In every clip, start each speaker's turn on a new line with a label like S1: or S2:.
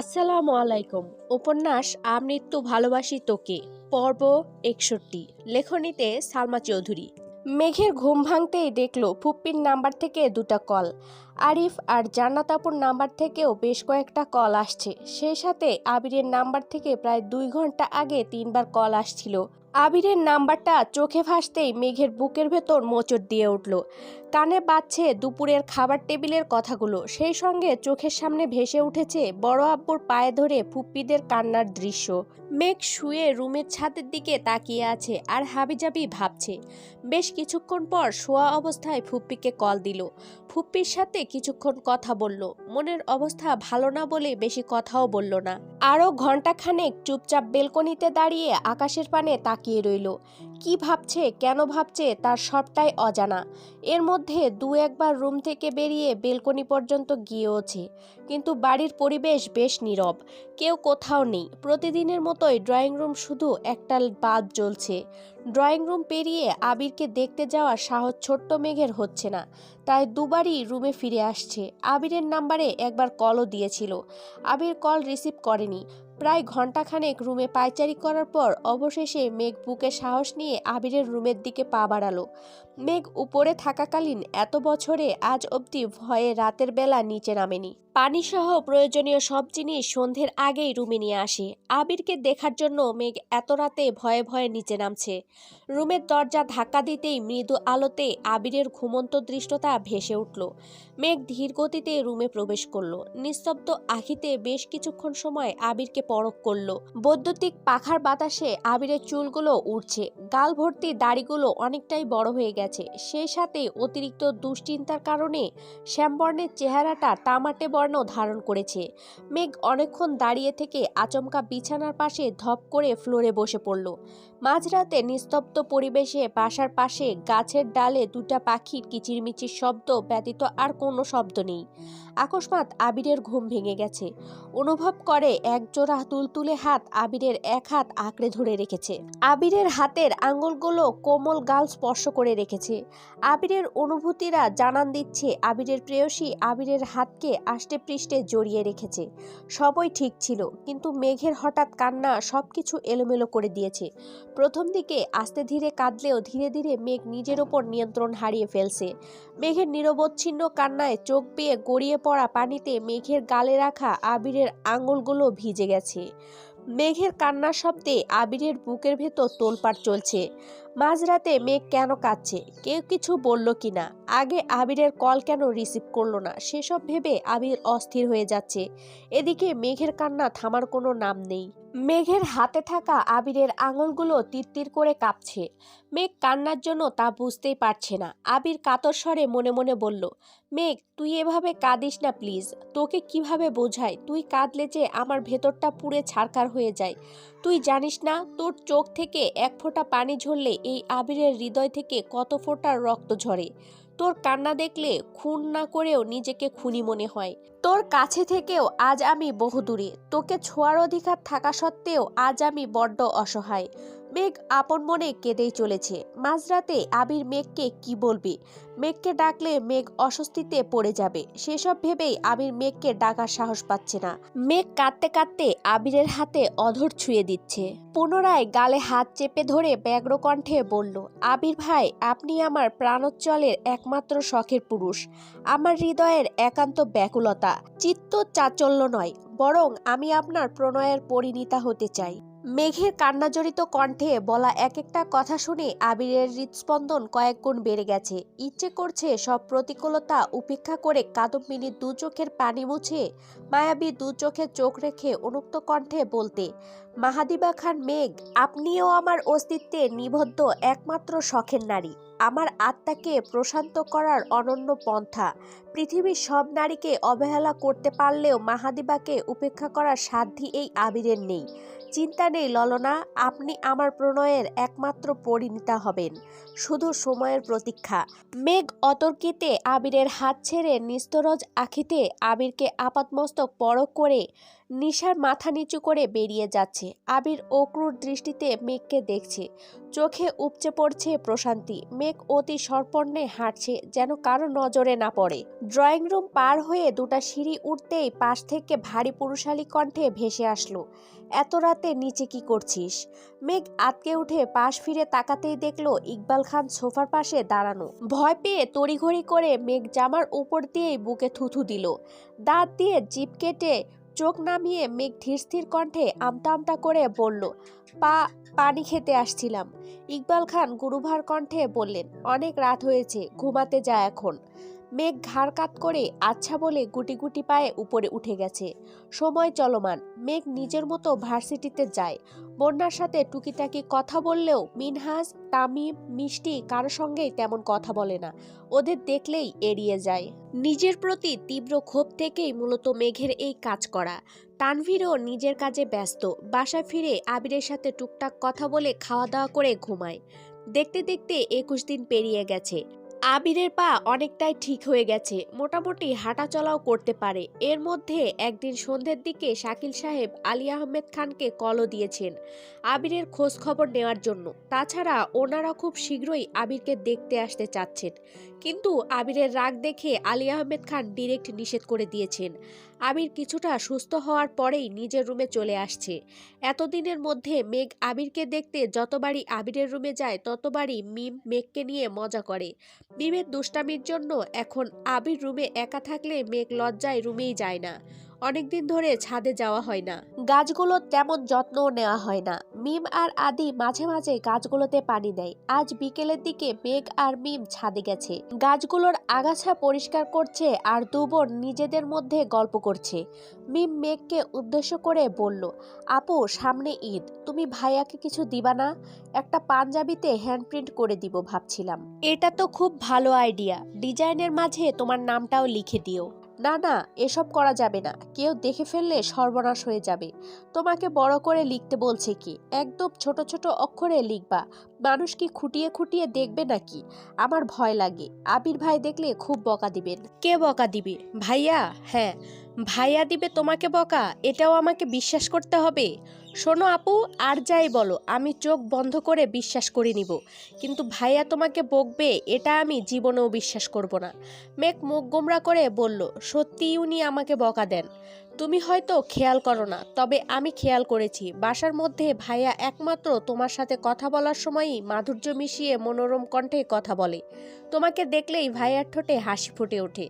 S1: আসসালামু আলাইকুম। উপন্যাস আমৃত্যু ভালোবাসি তোকে, পর্ব একষট্টি। লেখনীতে সালমা চৌধুরী। মেঘের ঘুম ভাঙতেই দেখল ফুপ্পির নাম্বার থেকে দুটা কল। আরিফ আর জান্নাতাপুর নাম্বার থেকেও বেশ কয়েকটা কল আসছে। সেই সাথে আবিরের নাম্বার থেকে প্রায় দুই ঘণ্টা আগে তিনবার কল আসছিল। আবিরের নাম্বারটা চোখে ভাসতেই মেঘের বুকের ভেতর মোচড় দিয়ে উঠল। কানে বাজছে দুপুরের খাবার টেবিলের কথাগুলো। সেই সঙ্গে চোখের সামনে ভেসে উঠেছে বড় আব্বুর পায়ে ধরে ফুপ্পিদের কান্নার দৃশ্য। মেঘ শুয়ে রুমের ছাদের দিকে তাকিয়ে আছে আর হাবিজাবি ভাবছে। বেশ কিছুক্ষণ পর শোয়া অবস্থায় ফুপ্পিকে কল দিল। ফুপ্পির সাথে কিছুক্ষণ কথা বলল। মনের অবস্থা ভালো না বলে বেশি কথাও বলল না। আরও ঘন্টাখানেক চুপচাপ বেলকনিতে দাঁড়িয়ে আকাশের পানে তাকিয়ে রইল। কি ভাবছে, কেন ভাবছে, তার সবটাই অজানা। এর মধ্যে দু একবার রুম থেকে বেরিয়ে বেলকনি পর্যন্ত গিয়েওছে। কিন্তু বাড়ির পরিবেশ বেশ নীরব। কেউ কোথাও নেই। প্রতিদিনের মতোই ড্রয়িং রুম শুধু একটা বাদ জ্বলছে। ড্রয়িং রুম পেরিয়ে আবিরকে দেখতে যাওয়ার সাহস ছোট্ট মেঘের হচ্ছে না। তাই দুবারই রুমে ফিরে আসছে। আবিরের নাম্বারে একবার কলও দিয়েছিল। আবির কল রিসিভ করেনি। প্রায় ঘন্টাখানেক রুমে পায়চারি করার পর অবশেষে মেঘ বুকে সাহস নিয়ে আবিরের রুমের দিকে পা বাড়ালো। মেঘ উপরে থাকাকালীন এত বছরে আজ অবধি ভয়ে রাতের বেলা নিচে নামেনি। পানিসহ প্রয়োজনীয় সব জিনিস সন্ধ্যের আগেই রুমে নিয়ে আসে। আবিরকে দেখার জন্য মেঘ এত রাতে ভয়ে ভয়ে নিচে নামছে। রুমের দরজা ধাক্কা দিতেই মৃদু আলোতে আবিরের ঘুমন্ত দৃষ্টতা ভেসে উঠল। মেঘ ধীর গতিতে রুমে প্রবেশ করল। নিস্তব্ধ আখিতে বেশ কিছুক্ষণ সময় আবিরকে পরখ করল। বৈদ্যুতিক পাখার বাতাসে আবিরের চুলগুলো উঠছে গাল ভর্তি দাড়িগুলো অনেকটাই বড় হয়ে গেছে। সেই সাথে অতিরিক্ত দুশ্চিন্তার কারণে শ্যামবর্ণের চেহারাটা তামাটে বর্ণ ধারণ করেছে। মেঘ অনেকক্ষণ দাঁড়িয়ে থেকে আচমকা বিছানার পাশে ধপ করে ফ্লোরে বসে পড়ল। মাঝরাতে নিস্তব্ধ পরিবেশে বাসার পাশে গাছের ডালে দুটা পাখির কিচিরমিচির শব্দ ব্যতীত আর কোনো শব্দ নেই। আকস্মাৎ আবিরের ঘুম ভেঙে গেছে। অনুভব করে একজোড়া তুলতুলে হাত আবিরের এক হাত আঁকড়ে ধরে রেখেছে। আবিরের হাতের আঙুলগুলো কোমল গাল স্পর্শ করে রেখেছে। আবিরের অনুভূতিরা জানান দিচ্ছে, আবিরের প্রেয়সী আবিরের হাতকে আষ্টে পৃষ্ঠে জড়িয়ে রেখেছে। সবই ঠিক ছিল, কিন্তু মেঘের হঠাৎ কান্না সবকিছু এলোমেলো করে দিয়েছে। প্রথম দিকে আস্তে ধীরে কাঁদলেও ধীরে ধীরে মেঘ নিজের ওপর নিয়ন্ত্রণ হারিয়ে ফেলছে। মেঘের নিরবচ্ছিন্ন কান্নায় চোখ পেয়ে গড়িয়ে পড়া পানিতে মেঘের গালে রাখা আবিরের আঙুলগুলো ভিজে গেছে। মেঘের কান্নার শব্দে আবিরের বুকের ভেতর তোলপাড় চলছে। মাঝরাতে মেঘ কেন কাঁদছে? কেউ কিছু বলল কি না আগে আবিরের কল কেন রিসিভ করল না? সেসব ভেবে আবির অস্থির হয়ে যাচ্ছে। এদিকে মেঘের কান্না থামার কোনো নাম নেই। মেঘের হাতে থাকা আবিরের আঙুলগুলো তিরতির করে কাঁপছে। মেঘ কান্নার জন্য তা বুঝতেই পারছে না। আবির কাতর স্বরে মনে মনে বলল, মেঘ, তুই এভাবে কাঁদিস না প্লিজ। তোকে কীভাবে বোঝাই তুই কাঁদলে যে আমার ভেতরটা পুড়ে ছারকার হয়ে যায়। তুই জানিস না, তোর চোখ থেকে এক ফোঁটা পানি ঝরলে এই আবিরের হৃদয় থেকে কত ফোঁটার রক্ত ঝরে। তোর কান্না দেখলে খুন না করেও নিজেকে খুনি মনে হয়। তোর কাছে থেকেও আজ আমি বহুদূরে। তোকে ছোঁয়ার অধিকার থাকা সত্ত্বেও আজ আমি বড্ড অসহায়। মেঘ আপন মনে কেঁদেই চলেছে। মাঝরাতে আবির মেঘকে কি বলবে? মেঘকে ডাকলে মেঘ অস্বস্তিতে পড়ে যাবে। সেসব ভেবেই আবির মেঘকে ডাকার সাহস পাচ্ছে না। মেঘ কাঁদতে কাঁদতে আবিরের হাতে অধর ছুঁয়ে দিচ্ছে। পুনরায় গালে হাত চেপে ধরে ব্যগ্র কণ্ঠে বলল, আবির ভাই, আপনি আমার প্রাণোচ্চলের একমাত্র শখের পুরুষ। আমার হৃদয়ের একান্ত ব্যাকুলতা। চিত্ত চাচল্য নয়, বরং আমি আপনার প্রণয়ের পরিণীতা হতে চাই। মেঘের কান্নাজড়িত কণ্ঠে বলা এক একটা কথা শুনে আবিরের হৃদস্পন্দন কয়েক গুণ বেড়ে গেছে। ইচ্ছে করছে সব প্রতিকূলতা উপেক্ষা করে কাদম্বিনীর দু চোখের পানি মুছে মায়াবী দু চোখে চোখ রেখে অনুক্ত কণ্ঠে বলতে, মাহাদিবা খান মেঘ, আপনিও আমার অস্তিত্বে নিবদ্ধ একমাত্র শখের নারী। আমার আত্মাকে প্রশান্ত করার অনন্য পন্থা। পৃথিবীর সব নারীকে অবহেলা করতে পারলেও মাহাদিবাকে উপেক্ষা করার সাধ্যই এই আবিরের নেই। চিন্তা নেই, ললনা। আপনি আমার প্রণয়ের একমাত্র পরিণীতা হবেন। শুধু সময়ের প্রতীক্ষা। মেঘ অতর্কিতে আবিরের হাত ছেড়ে নিস্তরজ আখিতে আবিরকে আপাতমস্তক পরক করে নিশার মাথা নিচু করে বেরিয়ে যাচ্ছে। আবির অক্রুর দৃষ্টিতে মেঘকে দেখছে। চোখে উপচে পড়ছে প্রশান্তি। মেঘ অতি সর্পণ্যে হাঁটছে যেন কারও নজরে না পড়ে। ড্রয়িং রুম পার হয়ে দুটা সিঁড়ি উঠতেই পাশ থেকে ভারী পুরুষালী কণ্ঠে ভেসে আসলো, এত রাতে নিচে কি করছিস? মেঘ আতকে উঠে পাশ ফিরে তাকাতেই দেখল ইকবাল খান সোফার পাশে দাঁড়ানো। ভয় পেয়ে তড়িঘড়ি করে মেঘ জামার উপর দিয়েই বুকে থুথু দিল। দাঁত দিয়ে জিপ কেটে চোখ নামিয়ে মেঘ ধীরস্থির কণ্ঠে আমতা আমতা করে বলল, পা, পানি খেতে আসছিলাম। ইকবাল খান গুরুভার কণ্ঠে বললেন, অনেক রাত হয়েছে, ঘুমাতে যা এখন। মেঘ ঘাড় কাত করে আচ্ছা বলে গুটি গুটি পায়ে উপরে উঠে গেছে। সময় চলমান, মেঘ নিজের মতো ভার্সিটিতে যায়। বন্যার সাথে টুকিটাকি কথা বললেও মিনহাজ, তামিম, মিষ্টি কারও সঙ্গেই তেমন কথা বলে না। ওদের দেখলেই এড়িয়ে যায়। নিজের প্রতি তীব্র ক্ষোভ থেকেই মূলত মেঘের এই কাজ করা। তানভীরও নিজের কাজে ব্যস্ত, বাসায় ফিরে আবিরের সাথে টুকটাক কথা বলে খাওয়া দাওয়া করে ঘুমায়। দেখতে দেখতে একুশ দিন পেরিয়ে গেছে। আবিরের পা অনেকটাই ঠিক হয়ে গেছে, মোটামুটি হাঁটা চলাও করতে পারে। এর মধ্যে একদিন সন্ধ্যের দিকে শাকিল সাহেব আলী আহমেদ খানকে কলও দিয়েছেন আবিরের খোঁজ খবর নেওয়ার জন্য। তাছাড়া ওনারা খুব শীঘ্রই আবিরকে দেখতে আসতে চাচ্ছেন। কিন্তু আবিরের রাগ দেখে আলী আহমেদ খান ডিরেক্ট নিষেধ করে দিয়েছেন। আবির কিছুটা সুস্থ হওয়ার পরেই নিজের রুমে চলে আসছে। এতদিনের মধ্যে মেঘ আবিরকে দেখতে যতবারই আবিরের রুমে যায়, ততবারই মিম মেঘকে নিয়ে মজা করে। মিমের দুষ্টামির জন্য এখন আবির রুমে একা থাকলে মেঘ লজ্জায় রুমেই যায় না। অনেকদিন ধরে ছাদে যাওয়া হয় না। গাছগুলো তেমন যত্নও নেওয়া হয় না। মিম আর আদি মাঝে মাঝে গাছগুলোতে পানি দেয়। আজ বিকেলের দিকে মেঘ আর মিম ছাদে গেছে। গাছগুলোর আগাছা পরিষ্কার করছে আর দুবোন নিজেদের মধ্যে গল্প করছে। মিম মেঘকে উদ্দেশ্য করে বলল, আপু, সামনে ঈদ। তুমি ভাইয়াকে কিছু দিবা না? একটা পাঞ্জাবিতে হ্যান্ডপ্রিন্ট করে দিব ভাবছিলাম। এটা তো খুব ভালো আইডিয়া ডিজাইনের মাঝে তোমার নামটাও লিখে দিও। না না, এসব করা যাবে না। কেউ দেখে ফেললে সর্বনাশ হয়ে যাবে। তোমাকে বড় করে লিখতে বলছে কি, একদম ছোট ছোট অক্ষরে লিখবা। মানুষ কি খুঁটিয়ে খুঁটিয়ে দেখবে নাকি? আমার ভয় লাগে। আবির ভাই দেখলে খুব বকা দিবেন। কে বকা দিবে? ভাইয়া? হ্যাঁ। ভাইয়া দিবে তোমাকে বকা? এটাও আমাকে বিশ্বাস করতে হবে? শোনো আপু, আর যাই বলো, আমি চোখ বন্ধ করে বিশ্বাস করে নিব। কিন্তু ভাইয়া তোমাকে বকবে, এটা আমি জীবনেও বিশ্বাস করব না। মেঘ মুখ গোমরা করে বলল সত্যিই উনি আমাকে বকা দেন। তুমি হয়তো খেয়াল করো না, তবে আমি খেয়াল করেছি, বাসার মধ্যে ভাইয়া একমাত্র তোমার সাথে কথা বলার সময়ই মাধুর্য মিশিয়ে মনোরম কণ্ঠে কথা বলে। তোমাকে দেখলেই ভাইয়ার ঠোঁটে হাসি ফুটে ওঠে।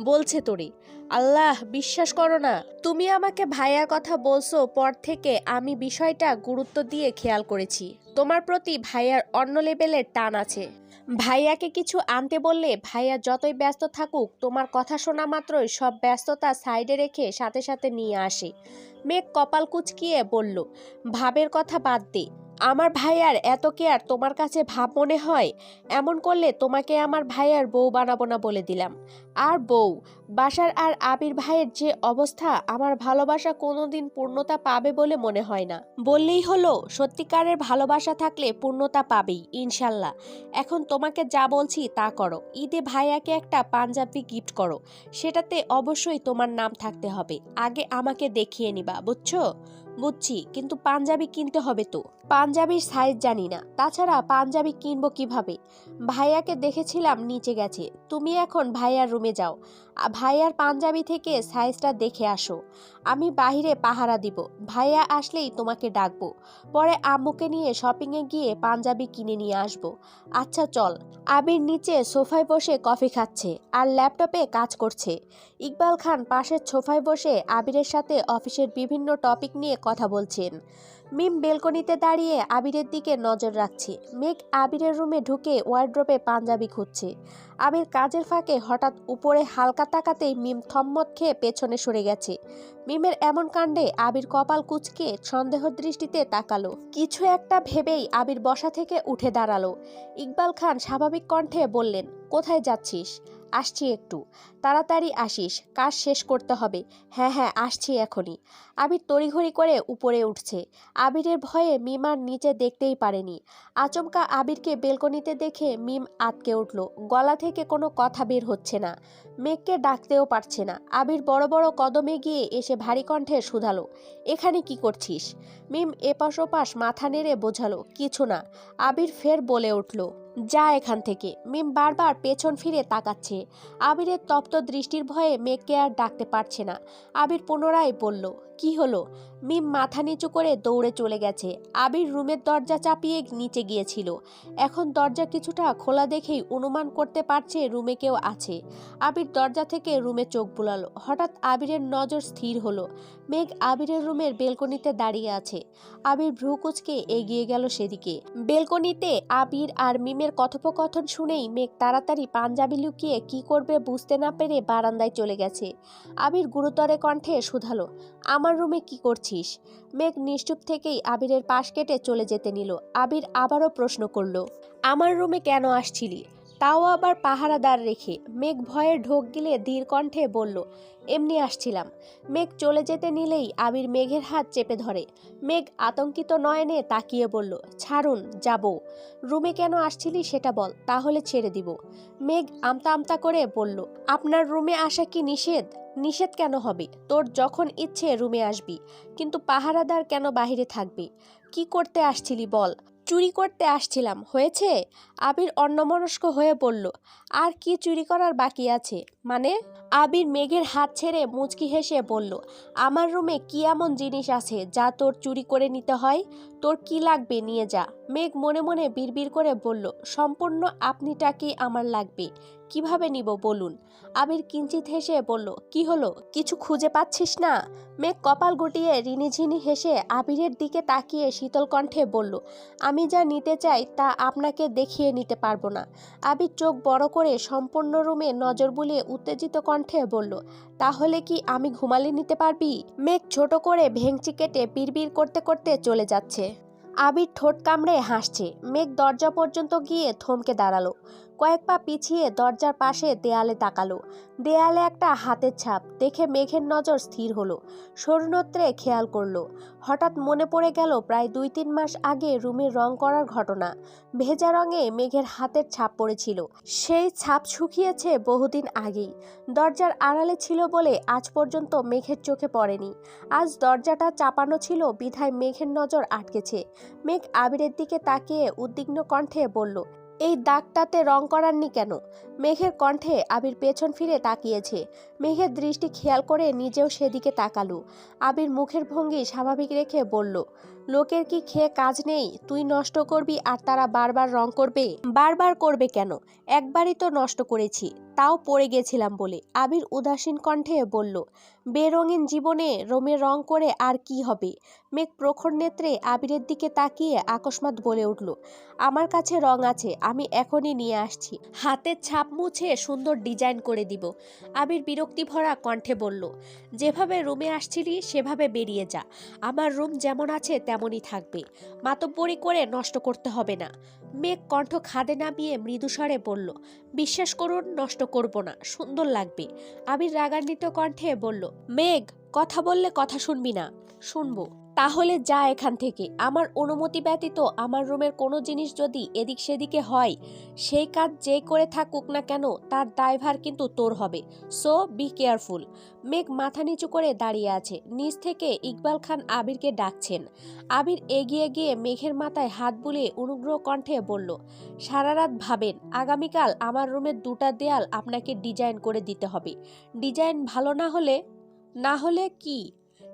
S1: বলছে তোরে আল্লাহ, বিশ্বাস করো না। তুমি আমাকে ভাইয়ার কথা বলছো, পর থেকে আমি বিষয়টা গুরুত্ব দিয়ে খেয়াল করেছি। তোমার প্রতি ভাইয়ার অন্য লেভেলের টান আছে। ভাইয়াকে কিছু আনতে বললে ভাইয়া যতই ব্যস্ত থাকুক, তোমার কথা শোনা মাত্রই সব ব্যস্ততা সাইডে রেখে সাথে সাথে নিয়ে আসে। মেঘ কপাল কুচকিয়ে বলল, ভাবের কথা বাদ দে। আমার ভাইয়ার এত কেয়ার তোমার কাছে ভাব মনে হয়? এমন করলে তোমাকে আমার ভাইয়ার বউ বানাবো না বলে দিলাম। আর বউ, বাসার আর আবির ভাইয়ের যে অবস্থা, আমার ভালোবাসা কোনোদিন পূর্ণতা পাবে বলে মনে হয় না। বললেই হলো, সত্যিকারের ভালোবাসা থাকলে পূর্ণতা পাবেই, ইনশাল্লাহ। এখন তোমাকে যা বলছি তা করো। ঈদে ভাইয়াকে একটা পাঞ্জাবি গিফট করো। সেটাতে অবশ্যই তোমার নাম থাকতে হবে। আগে আমাকে দেখিয়ে নিবা, বুঝছ? বুঝছি, কিন্তু পাঞ্জাবি কিনতে হবে তো। পাঞ্জাবির সাইজ জানি না। তাছাড়া পাঞ্জাবি কিনবো কীভাবে? ভাইয়াকে দেখেছিলাম, নিচে গেছে। তুমি এখন ভাইয়ার রুমে যাও। ভাইয়ার পাঞ্জাবি থেকে সাইজটা দেখে আসো। আমি বাহিরে পাহারা দিব। ভাইয়া আসলেই তোমাকে ডাকবো। পরে আম্মুকে নিয়ে শপিংয়ে গিয়ে পাঞ্জাবি কিনে নিয়ে আসব। আচ্ছা চল। আবির নিচে সোফায় বসে কফি খাচ্ছে আর ল্যাপটপে কাজ করছে। ইকবাল খান পাশের সোফায় বসে আবিরের সাথে অফিসের বিভিন্ন টপিক নিয়ে কথা বলছেন। মিম বেলকনিতে দাঁড়িয়ে আবিরের দিকে নজর রাখছে। মেঘ আবিরের রুমে ঢুকে ওয়ার্ড্রোপে পাঞ্জাবি খুঁজছে। আবির কাজের ফাঁকে হঠাৎ উপরে হালকা তাকাতেই মিম থম্মত খেয়ে পেছনে সরে গেছে। মিমের এমন কাণ্ডে আবির কপাল কুচকে সন্দেহ দৃষ্টিতে তাকালো। কিছু একটা ভেবেই আবির বসা থেকে উঠে দাঁড়াল। ইকবাল খান স্বাভাবিক কণ্ঠে বললেন, কোথায় যাচ্ছিস? আসছি একটু। তাড়াতাড়ি আসিস, কাজ শেষ করতে হবে। হ্যাঁ হ্যাঁ আসছি এখনই। আবির তড়িঘড়ি করে উপরে উঠছে। আবিরের ভয়ে মিম আর নিচে দেখতেই পারেনি। আচমকা আবিরকে বেলকনিতে দেখে মিম আটকে উঠল। গলা থেকে কোনো কথা বের হচ্ছে না। মেঘকে ডাকতেও পারছে না। আবির বড় বড় কদমে গিয়ে এসে ভারী কণ্ঠে শুধালো, এখানে কি করছিস? মিম এপাশ ওপাশ মাথা নেড়ে বোঝালো, কিছু না। আবির ফের বলে উঠল, যা এখান থেকে। মিম বারবার পেছন ফিরে তাকাচ্ছে। আবিরের তপ্ত দৃষ্টির ভয়ে মেঘকে আর ডাকতে পারছে না। আবির পুনরায় বলল, কি হলো? মিম মাথা নিচু করে দৌড়ে চলে গেছে। আবির রুমের দরজা চাপিয়ে নিচে গিয়েছিল। এখন দরজা কিছুটা খোলা দেখেই অনুমান করতে পারছে রুমে কেউ আছে। আবির দরজা থেকে রুমে চোখ বুলালো। হঠাৎ আবিরের নজর স্থির হলো। মেঘ আবিরের রুমের বেলকনিতে দাঁড়িয়ে আছে। আবির ভ্রুকুচকে এগিয়ে গেল সেদিকে। বেলকনিতে আবির আর মিমের কথোপকথন শুনেই মেঘ তাড়াতাড়ি পাঞ্জাবি লুকিয়ে কি করবে বুঝতে না পেরে বারান্দায় চলে গেছে। আবির গুরুতরে কণ্ঠে শুধালো, আমার রুমে কি করছিস? মেঘ নিশ্চুপ থেকেই আবিরের পাশ কেটে চলে যেতে নিল। আবির আবারও প্রশ্ন করল, আমার রুমে কেন আসছিলি? তাও আবার পাহারাদার রেখে মেঘ ভয়ে ঢোক গিলে ধীর কণ্ঠে বলল, এমনি আসছিলাম। মেঘ চলে যেতে নিলেই আবির মেঘের হাত চেপে ধরে। মেঘ আতঙ্কিত নয়নে তাকিয়ে বলল, ছাড়ুন, যাব। রুমে কেন আসছিলি সেটা বল, তাহলে ছেড়ে দিব। মেঘ আমতা আমতা করে বলল, আপনার রুমে আসা কি নিষেধ? নিষেধ কেন হবে? তোর যখন ইচ্ছে রুমে আসবি। কিন্তু পাহারাদার কেন বাহিরে থাকবে? কি করতে আসছিলি বল? চুরি করতে আসছিলাম, হয়েছে? আবির অন্যমনস্ক হয়ে বলল, আর কি চুরি করার বাকি আছে? মানে আবির মেঘের হাত ছেড়ে মুচকি হেসে বলল, আমার রুমে কি এমন জিনিস আছে যা তোর চুরি করে নিতে হয়? তোর কি লাগবে? নিয়ে যা। মেঘ মনে মনে বিড়বিড় করে বলল, সম্পূর্ণ আপনিটাকে আমার লাগবে? কীভাবে নিব বলুন? আবির কিঞ্চিত হেসে বলল, কি হলো? কিছু খুঁজে পাচ্ছিস না? মেঘ কপাল গুটিয়ে রিনিঝিনি হেসে আবিরের দিকে তাকিয়ে শীতল কণ্ঠে বলল, আমি যা নিতে চাই তা আপনাকে দেখিয়ে নিতে পারব না। আবির চোখ বড় করে সম্পূর্ণ রুমে নজর বুলিয়ে উত্তেজিত কণ্ঠে বলল, তাহলে কি আমি ঘুমালে নিতে পারবি? মেঘ ছোট করে ভেংচি কেটে বিড়বিড় করতে করতে চলে যাচ্ছে। আবির ঠোঁট কামড়ে হাসছে। মেঘ দরজা পর্যন্ত গিয়ে থমকে দাঁড়াল। কয়েক পা পিছিয়ে দরজার পাশে দেয়ালে তাকালো। দেয়ালে একটা হাতের ছাপ। দেখে মেঘের নজর স্থির হলো। সরুনত্রে খেয়াল করল। হঠাৎ মনে পড়ে গেল প্রায় দুই তিন মাস আগে রুমের রং করার ঘটনা। ভেজা রঙে মেঘের হাতের ছাপ পড়েছিল। সেই ছাপ শুকিয়েছে বহুদিন আগেই। দরজার আড়ালে ছিল বলে আজ পর্যন্ত মেঘের চোখে পড়েনি। আজ দরজাটা চাপানো ছিল বিধায় মেঘের নজর আটকেছে। মেঘ আবিরের দিকে তাকিয়ে উদ্বিগ্ন কণ্ঠে বলল এই দাগটাতে রং করাননি কেন? মেঘের কণ্ঠে আবির পেছন ফিরে তাকিয়েছে। মেঘের দৃষ্টি খেয়াল করে নিজেও সেদিকে তাকালো। আবির মুখের ভঙ্গি স্বাভাবিক রেখে বলল লোকের কি খেয়ে কাজ নেই? তুই নষ্ট করবি আর তারা বারবার রং করবে? বারবার করবে কেন? একবারই তো নষ্ট করেছি, তাও পড়ে গেছিলাম বলে। আবির উদাসীন কণ্ঠে বলল, বেরঙিন জীবনে রোমে রং করে আর কি হবে? মেঘ প্রখর নেত্রে আবিরের দিকে তাকিয়ে আকস্মাত বলে উঠল, আমার কাছে রং আছে, আমি এখনই নিয়ে আসছি। হাতের ছাপ মুছে সুন্দর ডিজাইন করে দিব। আবির বিরক্তি ভরা কণ্ঠে বলল, যেভাবে রুমে আসছিলি, সেভাবে বেরিয়ে যা। আমার রুম যেমন আছে তেমনই থাকবে। মাতব্বরি করে নষ্ট করতে হবে না। মেঘ কণ্ঠ খাদে নামিয়ে মৃদুস্বরে বলল, বিশ্বাস করুন, নষ্ট করব না, সুন্দর লাগবে। আবির রাগান্বিত কণ্ঠে বলল, মেঘ, কথা বললে কথা শুনবি না। শুনব। তাহলে যা এখান থেকে। আমার অনুমতি ব্যতীত আমার রুমের কোনো জিনিস যদি এদিক সেদিকে হয়, সেই কাজ যেই করে থাকুক না কেন, তার দায়ভার কিন্তু তোর হবে। সো বি কেয়ারফুল মেঘ মাথা নিচু করে দাঁড়িয়ে আছে। নিচ থেকে ইকবাল খান আবিরকে ডাকছেন। আবির এগিয়ে গিয়ে মেঘের মাথায় হাত বুলিয়ে অনুগ্রহ কণ্ঠে বলল সারা রাত ভাবেন, আগামীকাল আমার রুমের দুটা দেয়াল আপনাকে ডিজাইন করে দিতে হবে। ডিজাইন ভালো না হলে না হলে কি?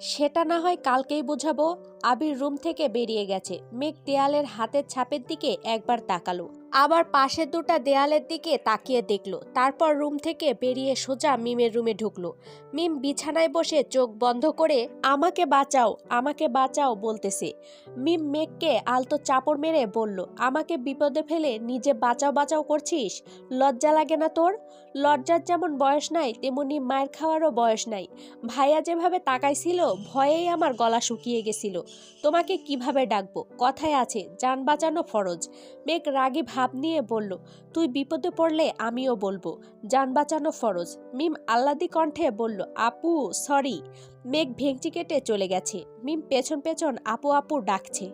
S1: সেটা না হয় কালকেই বোঝাবো। আবির রুম থেকে বেরিয়ে গেছে। মেঘ দেয়ালের হাতের ছাপের দিকে একবার তাকালো। আবার পাশের দুটা দেয়ালের দিকে তাকিয়ে দেখল। তারপর রুম থেকে বেরিয়ে সোজা মিমের রুমে ঢুকলো। মিম বিছানায় বসে চোখ বন্ধ করে, আমাকে বাঁচাও আমাকে বাঁচাও, বলতেছে। মিম মেঘকে আলতো চাপড় মেরে বলল, আমাকে বিপদে ফেলে নিজে বাঁচাও বাঁচাও করছিস? লজ্জা লাগে না তোর? লজ্জার যেমন বয়স নাই, তেমনি মায়ের খাওয়ারও বয়স নাই। ভাইয়া যেভাবে তাকাইছিল, ভয়েই আমার গলা শুকিয়ে গেছিল। তোমাকে কীভাবে ডাকবো? কথায় আছে, যান বাঁচানো ফরজ। মেঘ রাগী ভাব নিয়ে বলল, তুই বিপদে পড়লে আমিও বলব, যান বাঁচানো ফরজ। মিম আল্লাদি কণ্ঠে বলল, আপু, সরি। মেঘ ভেঙচি কেটে চলে গেছে। মিম পেছন পেছন আপু আপু ডাকছে।